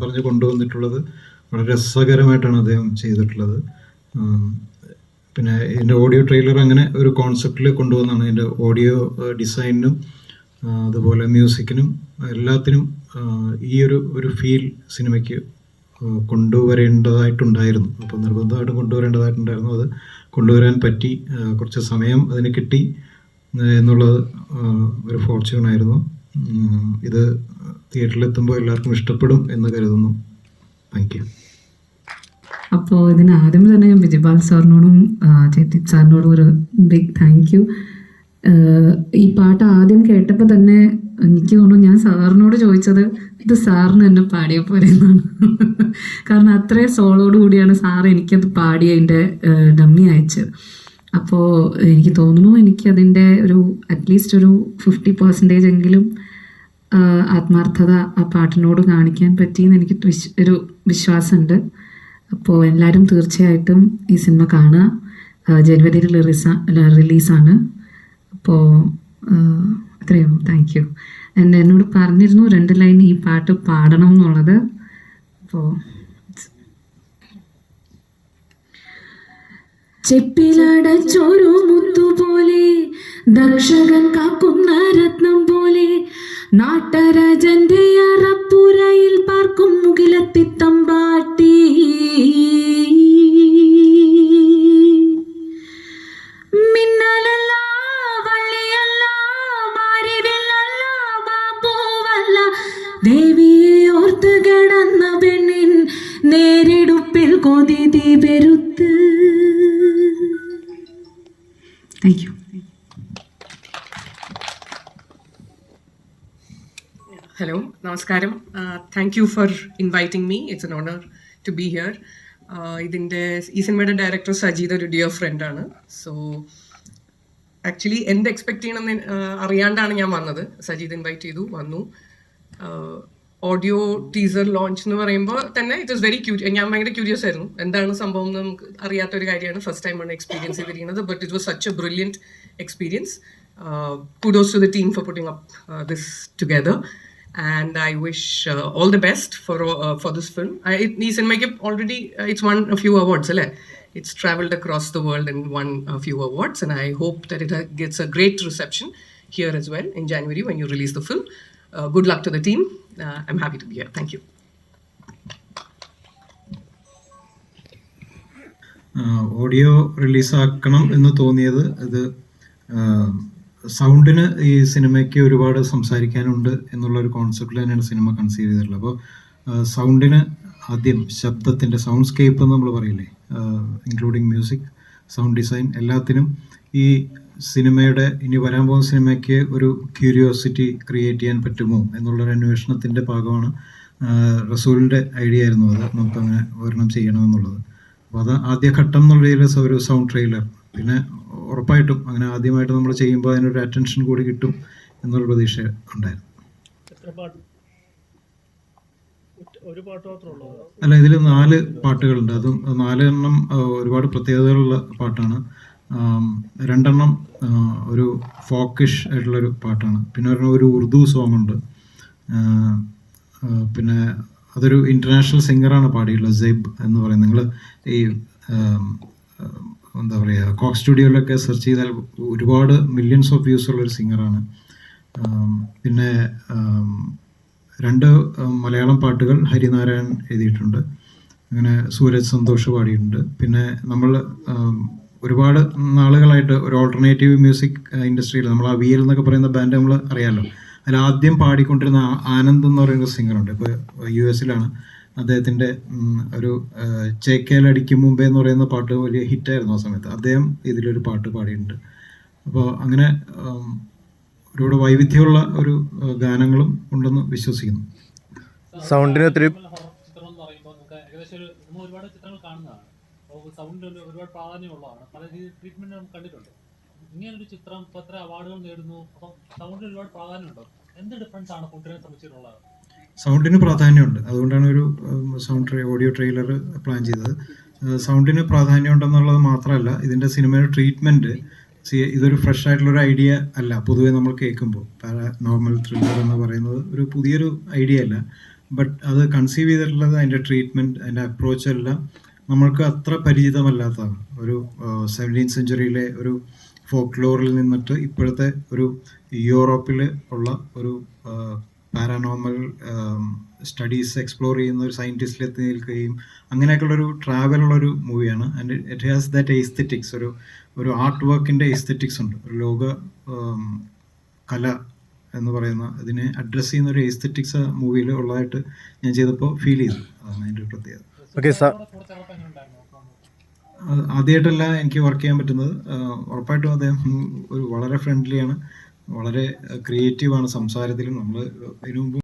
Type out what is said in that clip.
പറഞ്ഞ് കൊണ്ടുവന്നിട്ടുള്ളത്. വളരെ രസകരമായിട്ടാണ് അദ്ദേഹം ചെയ്തിട്ടുള്ളത്. പിന്നെ ഇതിന്റെ ഓഡിയോ ട്രെയിലർ അങ്ങനെ ഒരു കോൺസെപ്റ്റിൽ കൊണ്ടുവന്നാണ്. ഇതിന്റെ ഓഡിയോ ഡിസൈനിനും അതുപോലെ മ്യൂസിക്കിനും എല്ലാത്തിനും ഈ ഒരു ഒരു ഫീൽ സിനിമയ്ക്ക് കൊണ്ടുവരേണ്ടതായിട്ടുണ്ടായിരുന്നു. അപ്പോൾ നിർബന്ധമായിട്ടും കൊണ്ടുവരേണ്ടതായിട്ടുണ്ടായിരുന്നു. അത് കൊണ്ടുവരാൻ പറ്റി കുറച്ച് സമയം അതിന് കിട്ടി എന്നുള്ളത് ഒരു ഫോർച്യൂൺ ആയിരുന്നു ഇത് തിയേറ്ററിലെത്തുമ്പോൾ എല്ലാവർക്കും ഇഷ്ടപ്പെടും എന്ന് കരുതുന്നു. താങ്ക് യു അപ്പോൾ ഇതിന് ആദ്യം തന്നെ ഞാൻ ബിജിപാൽ സാറിനോടും ചേത്തി സാറിനോടും ഒരു ബിഗ് താങ്ക് യു ഈ പാട്ട് ആദ്യം കേട്ടപ്പോൾ തന്നെ എനിക്ക് തോന്നുന്നു ഞാൻ സാറിനോട് ചോദിച്ചത് ഇത് സാറിന് എന്നെ പാടിയ പോലെ എന്നാണ്. കാരണം അത്രയും സോളോട് കൂടിയാണ് സാർ എനിക്കത് പാടി അതിന്റെ ഡമ്മി അയച്ചത്. അപ്പോൾ എനിക്ക് തോന്നുന്നു എനിക്ക് എനിക്കതിന്റെ ഒരു അറ്റ്ലീസ്റ്റ് ഒരു ഫിഫ്റ്റി പെർസെന്റേജ് എങ്കിലും ആത്മാർത്ഥത ആ പാട്ടിനോട് കാണിക്കാൻ പറ്റിയെന്ന് എനിക്ക് വിശ് ഒരു വിശ്വാസമുണ്ട്. അപ്പോൾ എല്ലാവരും തീർച്ചയായിട്ടും ഈ സിനിമ കാണുക. ജനുവരി ജനുവരിയിൽ റിലീസാ റിലീസാണ്. അപ്പോൾ അത്രയും താങ്ക് യു എന്നെ എന്നോട് പറഞ്ഞിരുന്നു രണ്ട് ലൈൻ ഈ പാട്ട് പാടണം എന്നുള്ളത്. അപ്പോൾ ചെപ്പിലടച്ചൊരു മുത്തുപോലെ ദക്ഷകൻ കാക്കുന്ന രത്നം പോലെ നാട്ടരാജന്റെ നേരിടുപ്പിൽ കൊതി പെരുത്ത് താങ്ക് യു ഹലോ നമസ്കാരം thank you for inviting me it's an honour to be here. Uh, ഇതിന്റെ ഈ സിനിമയുടെ ഡയറക്ടർ സജീദ് ഒരു ഡിയർ ഫ്രണ്ടാണ് സോ ആക്ച്വലി എന്ത് എക്സ്പെക്ട് ചെയ്യണമെന്ന് uh, അറിയാണ്ടാണ് ഞാൻ വന്നത്. സജീദ് ഇൻവൈറ്റ് ചെയ്തു വന്നു. ഓഡിയോ ടീസർ ലോഞ്ച് എന്ന് പറയുമ്പോൾ തന്നെ ഇറ്റ് ഇസ് വെരി ക്യൂരി ഞാൻ ഭയങ്കര ക്യൂരിയസ് ആയിരുന്നു എന്താണ് സംഭവം എന്ന് നമുക്ക് അറിയാത്തൊരു കാര്യമാണ് ഫസ്റ്റ് ടൈമാണ് എക്സ്പീരിയൻസ് ചെയ്തിരിക്കുന്നത് but it was such a brilliant experience kudos to the team for putting up uh, this together and i wish uh, all the best for uh, for this film I, it, ഈ സിനിമയ്ക്ക് already uh, it's won a few awards അല്ലേ it's traveled across the world and won a few awards and i hope that it uh, gets a great reception here as well in january when you release the film Uh, good luck to the team. Uh, i'm happy to be here. Thank you. Audio റിലീസാക്കണം എന്ന് തോന്നിയത് അത് സൗണ്ടിന് ഈ സിനിമയ്ക്ക് ഒരുപാട് സംസാരിക്കാനുണ്ട് എന്നുള്ള ഒരു കോൺസെപ്റ്റിൽ തന്നെയാണ് സിനിമ കൺസീവ് ചെയ്തിട്ടുള്ളത്. അപ്പോൾ സൗണ്ടിന് ആദ്യം ശബ്ദത്തിന്റെ സൗണ്ട് സ്കേപ്പ് എന്ന് നമ്മൾ പറയില്ലേ? ഇൻക്ലൂഡിങ് മ്യൂസിക് സൗണ്ട് ഡിസൈൻ എല്ലാത്തിനും ഈ സിനിമയുടെ ഇനി വരാൻ പോകുന്ന സിനിമയ്ക്ക് ഒരു ക്യൂരിയോസിറ്റി ക്രിയേറ്റ് ചെയ്യാൻ പറ്റുമോ എന്നുള്ളൊരു അന്വേഷണത്തിന്റെ ഭാഗമാണ് റസൂലിന്റെ ഐഡിയ ആയിരുന്നു അത്. നമുക്കങ്ങനെ ഒരെണ്ണം ചെയ്യണമെന്നുള്ളത്. അപ്പോൾ അത് ആദ്യഘട്ടം എന്നുള്ള രീതിയിൽ ഒരു സൗണ്ട് ട്രെയിലർ. പിന്നെ ഉറപ്പായിട്ടും അങ്ങനെ ആദ്യമായിട്ട് നമ്മൾ ചെയ്യുമ്പോൾ അതിനൊരു അറ്റൻഷൻ കൂടി കിട്ടും എന്നുള്ള പ്രതീക്ഷ ഉണ്ടായിരുന്നു. അല്ല ഇതിൽ നാല് പാട്ടുകളുണ്ട്. അതും നാലെണ്ണം ഒരുപാട് പ്രത്യേകതകളുള്ള പാട്ടാണ്. രണ്ടെണ്ണം ഒരു ഫോക്കിഷ് ആയിട്ടുള്ളൊരു പാട്ടാണ്. പിന്നെ ഒരു ഉറുദു സോങ് ഉണ്ട് പിന്നെ അതൊരു ഇന്റർനാഷണൽ സിംഗറാണ് പാടിയിട്ടുള്ളത് സെബ് എന്ന് പറയുന്നത്. നിങ്ങൾ ഈ എന്താ പറയുക കോക്ക് സ്റ്റുഡിയോയിലൊക്കെ സെർച്ച് ചെയ്താൽ ഒരുപാട് മില്യൺസ് ഓഫ് വ്യൂസ് ഉള്ള ഒരു സിംഗറാണ് പിന്നെ രണ്ട് മലയാളം പാട്ടുകൾ ഹരിനാരായൺ എഴുതിയിട്ടുണ്ട്. അങ്ങനെ സൂരജ് സന്തോഷ് പാടിയിട്ടുണ്ട്. പിന്നെ നമ്മൾ ഒരുപാട് നാളുകളായിട്ട് ഒരു ഓൾട്ടർനേറ്റീവ് മ്യൂസിക് ഇൻഡസ്ട്രിയിൽ നമ്മൾ ആ വി എൽ എന്നൊക്കെ പറയുന്ന ബാൻഡ് നമ്മൾ അറിയാമല്ലോ അതിൽ ആദ്യം പാടിക്കൊണ്ടിരുന്ന ആനന്ദ് എന്ന് പറയുന്ന സിംഗറുണ്ട് ഇപ്പോൾ യു എസിലാണ് അദ്ദേഹത്തിന്റെ ഒരു ചേക്കേൽ അടിക്കും മുമ്പേ എന്ന് പറയുന്ന പാട്ട് വലിയ ഹിറ്റായിരുന്നു ആ സമയത്ത്. അദ്ദേഹം ഇതിലൊരു പാട്ട് പാടിയിട്ടുണ്ട്. അപ്പോൾ അങ്ങനെ ഒരുപാട് വൈവിധ്യമുള്ള ഒരു ഗാനങ്ങളും ഉണ്ടെന്ന് വിശ്വസിക്കുന്നു. സൗണ്ടിന് ഒത്തിരി ഹൊറർ ചിത്രം എന്ന് പറയുമ്പോൾ നമുക്ക് ഏകദേശം നമ്മൾ ഒരുപാട് ചിത്രങ്ങൾ കാണുന്നതാണ്. സൗണ്ട് ഒരുപാട് പ്രാധാന്യമുള്ളതാണ് പല രീതിയിൽ ട്രീറ്റ്മെന്റ് നമുക്ക് കണ്ടിട്ടുണ്ട്. ഇങ്ങനൊരു ചിത്രം ഇപ്പൊ എത്ര അവാർഡുകൾ നേടുന്നു? അപ്പം സൗണ്ടിന് ഒരുപാട് പ്രാധാന്യമുണ്ടോ എന്ത് ഡിഫറൻസ് ആണ് ഫുഡിനെ സംബന്ധിച്ചിട്ടുള്ളത്? സൗണ്ടിന് പ്രാധാന്യമുണ്ട്. അതുകൊണ്ടാണ് ഒരു സൗണ്ട് ഓഡിയോ ട്രെയിലർ പ്ലാൻ ചെയ്തത്. സൗണ്ടിന് പ്രാധാന്യമുണ്ടെന്നുള്ളത് മാത്രമല്ല ഇതിന്റെ സിനിമയുടെ ട്രീറ്റ്മെന്റ് ഇതൊരു ഫ്രഷ് ആയിട്ടുള്ള ഒരു ഐഡിയ അല്ല. പൊതുവെ നമ്മൾ കേൾക്കുമ്പോൾ. നോർമൽ ത്രില്ലർ എന്ന് പറയുന്നത് ഒരു പുതിയൊരു ഐഡിയ അല്ല. ബട്ട് അത് കൺസീവ് ചെയ്തിട്ടുള്ളത് അതിന്റെ ട്രീറ്റ്മെന്റ് അതിന്റെ അപ്രോച്ച് എല്ലാം നമ്മൾക്ക് അത്ര പരിചിതമല്ലാത്തതാണ്. ഒരു സെവന്റീൻ സെഞ്ചുറിയിലെ ഒരു ഫോക്ലോറിൽ നിന്നിട്ട് ഇപ്പോഴത്തെ ഒരു യൂറോപ്പിൽ ഉള്ള ഒരു പാരാനോമൽ സ്റ്റഡീസ് എക്സ്പ്ലോർ ചെയ്യുന്ന ഒരു സയന്റിസ്റ്റിൽ എത്തി നിൽക്കുകയും അങ്ങനെയൊക്കെയുള്ളൊരു ട്രാവലുള്ളൊരു മൂവിയാണ് and it has that aesthetics ഒരു ഒരു ആർട്ട് വർക്കിന്റെ എസ്തെറ്റിക്സ് ഉണ്ട്. ഒരു ലോക കല എന്ന് പറയുന്ന ഇതിനെ അഡ്രസ്സ് ചെയ്യുന്ന ഒരു എസ്തെറ്റിക്സ് മൂവിയിൽ ഉള്ളതായിട്ട് ഞാൻ ചെയ്തപ്പോൾ ഫീൽ ചെയ്തു. അതാണ് അതിന്റെ ഒരു പ്രത്യേകത. ഓക്കെ സാർ കൂടെ കൂടെ ചേർന്നപ്പോൾ എങ്ങനെ ഉണ്ടായിരുന്നു അപ്പം അത് ആദ്യമായിട്ടല്ല എനിക്ക് വർക്ക് ചെയ്യാൻ പറ്റുന്നത്. ഉറപ്പായിട്ടും അദ്ദേഹം ഒരു വളരെ ഫ്രണ്ട്ലിയാണ് വളരെ ക്രിയേറ്റീവാണ് സംസാരത്തിലും. നമ്മൾ ഇതിനു മുമ്പ്